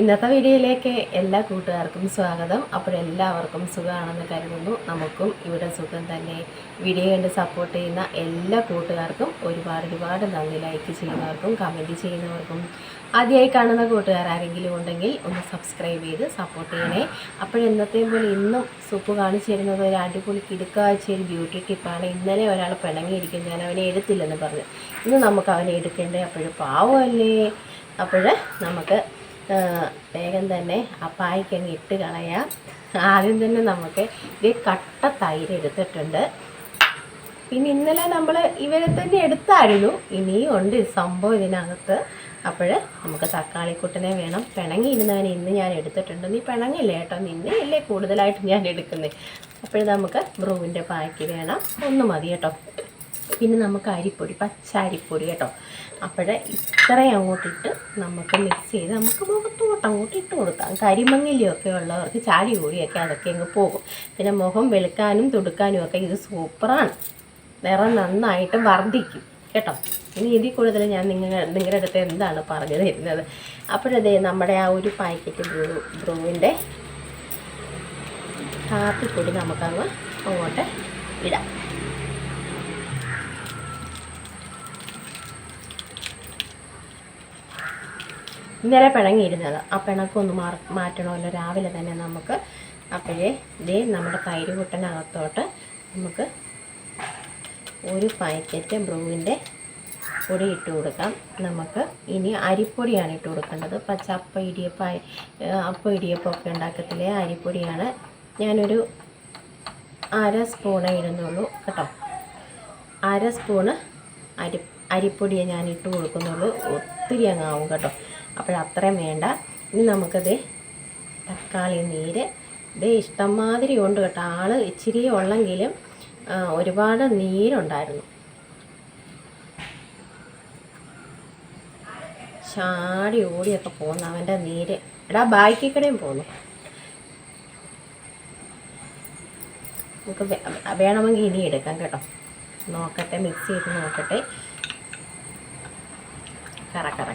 ഇന്നത്തെ വീഡിയോയിലേക്ക് എല്ലാ കൂട്ടുകാർക്കും സ്വാഗതം. അപ്പോഴെല്ലാവർക്കും സുഖമാണെന്ന് കരുതുന്നു. നമുക്കും ഇവിടെ സുഖം തന്നെ. വീഡിയോ കണ്ട് സപ്പോർട്ട് ചെയ്യുന്ന എല്ലാ കൂട്ടുകാർക്കും ഒരുപാട് ഒരുപാട് നന്ദി. ലൈക്ക് ചെയ്യുന്നവർക്കും കമന്റ് ചെയ്യുന്നവർക്കും. ആദ്യമായി കാണുന്ന കൂട്ടുകാർ ആരെങ്കിലും ഉണ്ടെങ്കിൽ ഒന്ന് സബ്സ്ക്രൈബ് ചെയ്ത് സപ്പോർട്ട് ചെയ്യണേ. അപ്പോഴെന്നത്തെയും പോലെ ഇന്നും സുപ്പ് കാണിച്ചു തരുന്നത് ഒരു അടിപൊളി കിടുക്കാഴ്ച ഒരു ബ്യൂട്ടി ടിപ്പാണ് ഇന്നലെ ഒരാൾ പിണങ്ങിയിരിക്കും. ഞാൻ അവനെ എടുത്തില്ലെന്ന് പറഞ്ഞു. ഇന്ന് നമുക്ക് അവനെ എടുക്കേണ്ടേ? അപ്പോഴും പാവമല്ലേ? അപ്പോൾ നമുക്ക് വേഗം തന്നെ ആ പായ്ക്കങ്ങ് ഇട്ട് കളയാം. ആദ്യം തന്നെ നമുക്ക് ഇത് കട്ട തൈര് എടുത്തിട്ടുണ്ട്. പിന്നെ ഇന്നലെ നമ്മൾ ഇവരെ തന്നെ എടുത്തായിരുന്നു. ഇനിയും ഉണ്ട് സംഭവം ഇതിനകത്ത്. അപ്പോൾ നമുക്ക് തക്കാളിക്കുട്ടനെ വേണം. പിണങ്ങിയിരുന്നവനെ ഇന്ന് ഞാൻ എടുത്തിട്ടുണ്ട്. നീ പിണങ്ങില്ല കേട്ടോ നിന്നെയല്ലേ കൂടുതലായിട്ട് ഞാൻ എടുക്കുന്നത് അപ്പോൾ നമുക്ക് ബ്രൂവിന്റെ പായ്ക്ക് വേണം. ഒന്ന് മതി കേട്ടോ. പിന്നെ നമുക്ക് അരിപ്പൊടി പച്ച അരിപ്പൊടി കേട്ടോ. അപ്പോൾ ഇത്രയും അങ്ങോട്ടിട്ട് നമുക്ക് മിക്സ് ചെയ്ത് നമുക്ക് മുഖത്തോട്ട് അങ്ങോട്ട് ഇട്ട് കൊടുക്കാം. കരിമങ്ങലിയൊക്കെ ഉള്ളവർക്ക് ചാടി കൂടിയൊക്കെ അതൊക്കെ അങ്ങ് പോകും. പിന്നെ മുഖം വെളുക്കാനും തുടുക്കാനും ഒക്കെ ഇത് സൂപ്പറാണ്. നിറം നന്നായിട്ട് വർദ്ധിക്കും കേട്ടോ. ഇനി ഇതിൽ കൂടുതൽ ഞാൻ നിങ്ങൾ നിങ്ങളുടെ അടുത്ത് എന്താണ് പറഞ്ഞു തരുന്നത്? അപ്പോഴതേ നമ്മുടെ ആ ഒരു പാക്കറ്റ് ബ്രൂ ബ്രൂവിന്റെ കാപ്പിപ്പൊടി നമുക്കങ്ങ് അങ്ങോട്ട് ഇടാം. ഇന്നലെ പിണങ്ങിയിരുന്നത്. ആ പിണക്കൊന്ന് മാറ മാറ്റണമല്ലോ. രാവിലെ തന്നെ നമുക്ക് അപ്പോഴേ ഇതേ നമ്മുടെ തൈര് കൂട്ടനകത്തോട്ട് നമുക്ക് ഒരു പാക്കറ്റ് ബ്രൂവിന്റെ പൊടി ഇട്ട് കൊടുക്കാം. നമുക്ക് ഇനി അരിപ്പൊടിയാണ് ഇട്ട് കൊടുക്കേണ്ടത്. പച്ച അപ്പ ഇടിയപ്പ അപ്പ ഇടിയപ്പം ഉണ്ടാക്കത്തില്ലേ? അരിപ്പൊടിയാണ്. ഞാനൊരു അര സ്പൂണേ ഇടുന്നുള്ളൂ കേട്ടോ. അര സ്പൂണ് അരി അരിപ്പൊടിയെ ഞാൻ ഇട്ട് കൊടുക്കുന്നുള്ളൂ. ഒത്തിരി അങ്ങാവും കേട്ടോ. അപ്പോഴത്രയും വേണ്ട. ഇനി നമുക്കത് തക്കാളി നീര്. ഇത് ഇഷ്ടംമാതിരി ഉണ്ട് കേട്ടോ. ആൾ ഇച്ചിരി ഉള്ളെങ്കിലും ഒരുപാട് നീരുണ്ടായിരുന്നു. ചാടി ഓടിയൊക്കെ പോകുന്നു അവന്റെ നീര്. എടാ ബാക്കി കടയും പോന്നു. നമുക്ക് വേണമെങ്കിൽ ഇനി എടുക്കാം കേട്ടോ. നോക്കട്ടെ മിക്സ് ചെയ്ത് നോക്കട്ടെ. കറ കറക്റ്റ്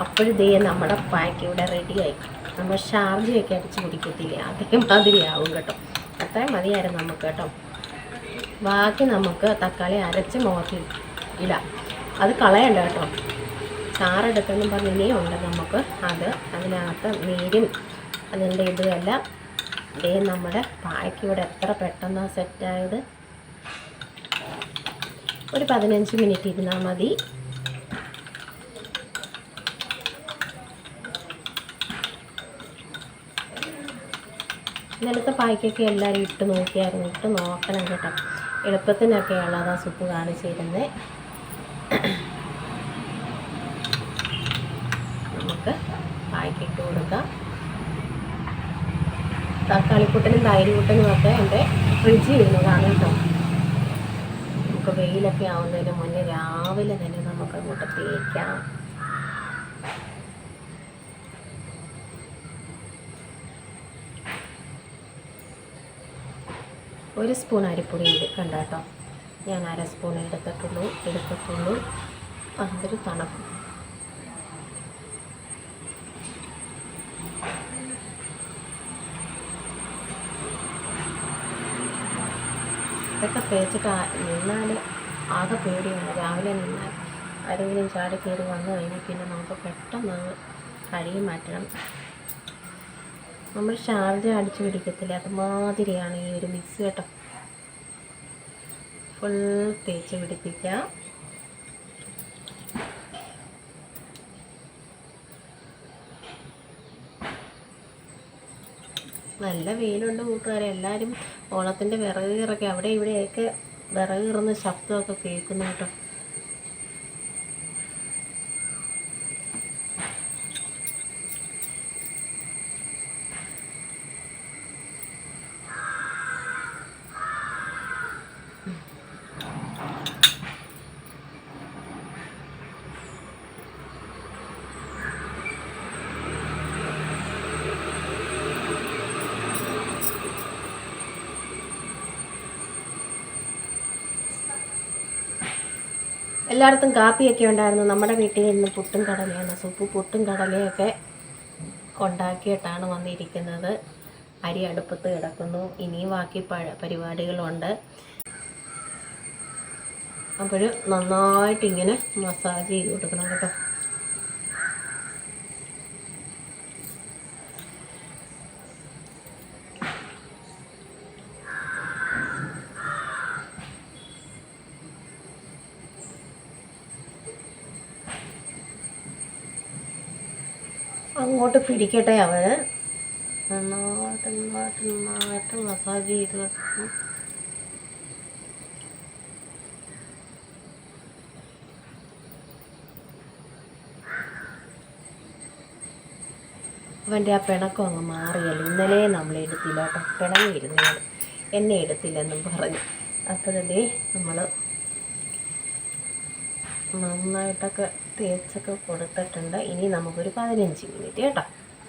അപ്പോഴിതേ നമ്മുടെ പാക്ക് ഇവിടെ റെഡിയായി നമ്മൾ ഷാർജയൊക്കെ അടിച്ച് കുടിക്കത്തില്ലേ? അതേമാതിരി ആവും കേട്ടോ. അത്രയും മതിയായിരുന്നു നമുക്ക് കേട്ടോ. ബാക്കി നമുക്ക് തക്കാളി അരച്ച് മുഖത്തിൽ ഇടാം. അത് കളയണ്ട കേട്ടോ. ചാറെടുക്കണം പറഞ്ഞ് ഇനിയും ഉണ്ട് നമുക്ക്. അത് അതിനകത്ത് നീരും അതിന്റെ ഇതുമെല്ലാം ഇതേ നമ്മുടെ പായ്ക്ക് ഇവിടെ എത്ര പെട്ടെന്നാണ് സെറ്റായത് ഒരു പതിനഞ്ച് മിനിറ്റ് ഇരുന്നാൽ മതി. ഇന്നലത്തെ പായ്ക്കൊക്കെ എല്ലാവരും ഇട്ട് നോക്കിയായിരുന്നു. ഇട്ട് നോക്കണം കേട്ടോ. എളുപ്പത്തിനൊക്കെയാണ് അതാ സുപ്പ് കാണിച്ചിരുന്നത് നമുക്ക് പായ്ക്കിട്ട് കൊടുക്കാം. തക്കാളിക്കൂട്ടനും തൈരുകൂട്ടനും ഒക്കെ എന്റെ ഫ്രിഡ്ജിൽ ഇരുന്നതാണ് കേട്ടോ. നമുക്ക് വെയിലൊക്കെ ആവുന്നതിന് മുന്നേ രാവിലെ തന്നെ നമുക്ക് അങ്ങോട്ട് തേക്കാം. ഒരു സ്പൂൺ അരിപ്പൊടി എടുക്കണ്ട കേട്ടോ? ഞാൻ അര സ്പൂൺ എടുത്തിട്ടുള്ളൂ എടുത്തിട്ടുള്ളൂ. അതൊരു തണുപ്പ്. ഇതൊക്കെ തേച്ചിട്ട് നിന്നാൽ ആകെ പേടിയാണ്. രാവിലെ നിന്നാൽ ആരെങ്കിലും ചാടി കയറി വന്നു കഴിഞ്ഞാൽ പിന്നെ നമുക്ക് പെട്ടെന്ന് കഴുകി മാറ്റണം. നമ്മൾ ചാർജ് അടിച്ചു പിടിക്കത്തില്ല. അതുമാതിരിയാണ് ഈ ഒരു മിക്സ് കേട്ടോ. ഫുൾ തേച്ച് പിടിപ്പിക്കാം നല്ല വെയിലുണ്ട് കൂട്ടുകാരെ. എല്ലാവരും ഓണത്തിന്റെ വിറക് കീറൊക്കെ അവിടെ ഇവിടെയൊക്കെ വിറക് കീറുന്ന ശബ്ദമൊക്കെ കേൾക്കുന്നു കേട്ടോ. എല്ലായിടത്തും കാപ്പിയൊക്കെ ഉണ്ടായിരുന്നു. നമ്മുടെ വീട്ടിൽ ഇന്ന് പുട്ടും കടലയാണ്. സൂപ്പ് പുട്ടും കടലയൊക്കെ ഉണ്ടാക്കിയിട്ടാണ് വന്നിരിക്കുന്നത്. അരി അടുപ്പത്ത് കിടക്കുന്നു. ഇനിയും ബാക്കി പരിപാടികളുണ്ട്. അപ്പോൾ നന്നായിട്ട് ഇങ്ങനെ മസാജ് ചെയ്ത് കൊടുക്കണം കേട്ടോ. അങ്ങോട്ട് പിടിക്കട്ടെ അവൻ നന്നായിട്ട് നന്നായിട്ട് നന്നായിട്ട് മസാജ് ചെയ്ത് അവന്റെ ആ പിണക്കം അങ്ങ് മാറിയല്ലോ. ഇന്നലെ നമ്മൾ എടുത്തില്ല കേട്ടോ. പിണങ്ങിയിരുന്നു എന്നെ എടുത്തില്ലെന്നും പറഞ്ഞു. അപ്പോഴതേ നമ്മൾ നന്നായിട്ടൊക്കെ തേച്ചൊക്കെ കൊടുത്തിട്ടുണ്ട്. ഇനി നമുക്കൊരു പതിനഞ്ച് മിനിറ്റ് കേട്ടോ.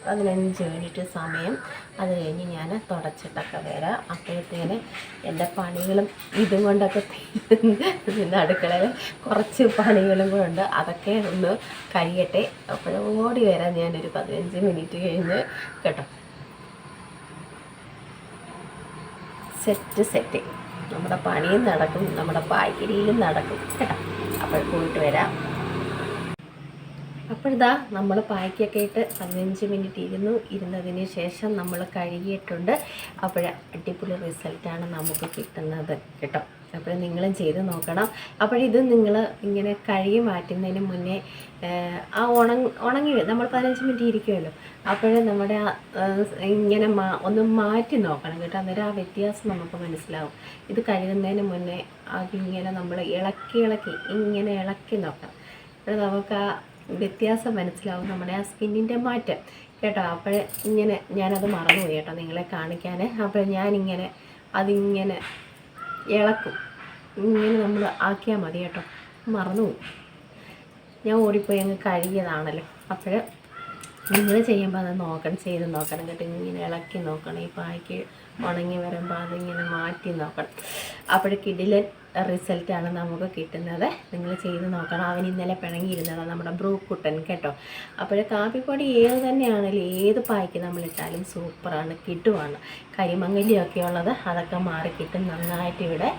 പതിനഞ്ച് മിനിറ്റ് സമയം. അത് കഴിഞ്ഞ് ഞാൻ തുടച്ചിട്ടൊക്കെ വരാം. അപ്പോഴത്തേന് എന്റെ പണികളും ഇതും കൊണ്ടൊക്കെ തീരുന്ന. അടുക്കളയിൽ കുറച്ച് പണികളും കൂടെ ഉണ്ട്. അതൊക്കെ ഒന്ന് കഴിയട്ടെ. അപ്പോൾ ഓടി വരാം ഞാനൊരു പതിനഞ്ച് മിനിറ്റ് കഴിഞ്ഞ്. കേട്ടോ. Set set. നമ്മുടെ പണിയും നടക്കും. നമ്മുടെ പായ്ക്കരിയിലും നടക്കും. കേട്ടോ. അപ്പോൾ പോയിട്ട് വരാം. അപ്പോഴിതാ നമ്മൾ പായ്ക്കൊക്കെ ഇട്ട് പതിനഞ്ച് മിനിറ്റ് ഇരുന്നു. ഇരുന്നതിന് ശേഷം നമ്മൾ കഴുകിയിട്ടുണ്ട്. അപ്പോൾ അടിപൊളി റിസൾട്ടാണ് നമുക്ക് കിട്ടുന്നത്. കേട്ടോ. അപ്പോൾ നിങ്ങളും ചെയ്ത് നോക്കണം. അപ്പോഴിത് നിങ്ങൾ ഇങ്ങനെ കഴുകി മാറ്റുന്നതിന് മുന്നേ ആ ഉണങ്ങി ഉണങ്ങി നമ്മൾ പതിനഞ്ച് മിനിറ്റ് ഇരിക്കുമല്ലോ. അപ്പോൾ നമ്മുടെ ഇങ്ങനെ മാ ഒന്ന് മാറ്റി നോക്കണം കേട്ടോ. അന്നേരം ആ വ്യത്യാസം നമുക്ക് മനസ്സിലാവും. ഇത് കഴുകുന്നതിന് മുന്നേ അതിങ്ങനെ നമ്മൾ ഇളക്കി ഇളക്കി ഇങ്ങനെ ഇളക്കി നോക്കണം. അപ്പോൾ നമുക്ക് ആ വ്യത്യാസം മനസ്സിലാവും. നമ്മുടെ ആ സ്കിന്നിന്റെ മാറ്റം. കേട്ടോ അപ്പോൾ ഇങ്ങനെ ഞാനത് മറന്നുപോയി കേട്ടോ നിങ്ങളെ കാണിക്കാൻ. അപ്പോൾ ഞാനിങ്ങനെ അതിങ്ങനെ ഇളക്കും. ഇങ്ങനെ നമ്മൾ ആക്കിയാൽ മതി കേട്ടോ. മറന്നുപോയി ഞാൻ ഓടിപ്പോയി അങ്ങ് കഴുകിയതാണല്ലോ. അപ്പോൾ നിങ്ങൾ ചെയ്യുമ്പോൾ അത് നോക്കണം ചെയ്ത് നോക്കണം. കേട്ടോ ഇങ്ങനെ ഇളക്കി നോക്കണം. ഈ പായ്ക്ക് ഉണങ്ങി വരുമ്പോൾ അതിങ്ങനെ മാറ്റി നോക്കണം. അപ്പോൾ കിടിലൻ റിസൾട്ടാണ് നമുക്ക് കിട്ടുന്നത്. നിങ്ങൾ ചെയ്ത് നോക്കണം. അവൻ ഇന്നലെ പിണങ്ങിയിരുന്നതാണ് നമ്മുടെ ബ്രൂക്കുട്ടൻ കേട്ടോ. അപ്പോൾ കാപ്പിപ്പൊടി ഏത് തന്നെയാണെങ്കിലും ഏത് പായ്ക്ക് നമ്മളിട്ടാലും സൂപ്പറാണ് കിട്ടുവാണ്. കരിമങ്ങലിയൊക്കെ ഉള്ളത് അതൊക്കെ മാറി നന്നായിട്ട് ഇവിടെ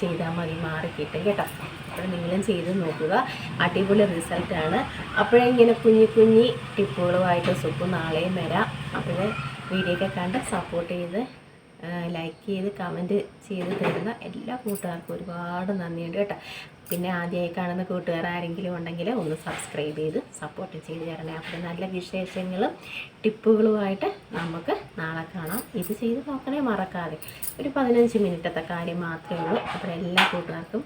ചെയ്താൽ മതി മാറി കിട്ടും അപ്പോൾ നിങ്ങളും ചെയ്ത് നോക്കുക. അടിപൊളി റിസൾട്ടാണ് അപ്പോഴേ ഇങ്ങനെ കുഞ്ഞി കുഞ്ഞി ടിപ്പുകളുമായിട്ട് സുപ്പ് നാളെയും വരാം. അപ്പോൾ വീഡിയോ ഒക്കെ കണ്ട് സപ്പോർട്ട് ചെയ്ത് ലൈക്ക് ചെയ്ത് കമന്റ് ചെയ്ത് തരുന്ന എല്ലാ കൂട്ടുകാർക്കും ഒരുപാട് നന്ദിയുണ്ട് കേട്ടോ. പിന്നെ ആദ്യമായി കാണുന്ന കൂട്ടുകാർ ആരെങ്കിലും ഉണ്ടെങ്കിൽ ഒന്ന് സബ്സ്ക്രൈബ് ചെയ്ത് സപ്പോർട്ട് ചെയ്ത് തരണേ. അപ്പോൾ നല്ല വിശേഷങ്ങളും ടിപ്പുകളുമായിട്ട് നമുക്ക് നാളെ കാണാം. ഇത് ചെയ്ത് നോക്കണേ മറക്കാതെ. ഒരു പതിനഞ്ച് മിനിറ്റത്തെ കാര്യം മാത്രമേ ഉള്ളൂ. അപ്പോൾ എല്ലാ കൂട്ടുകാർക്കും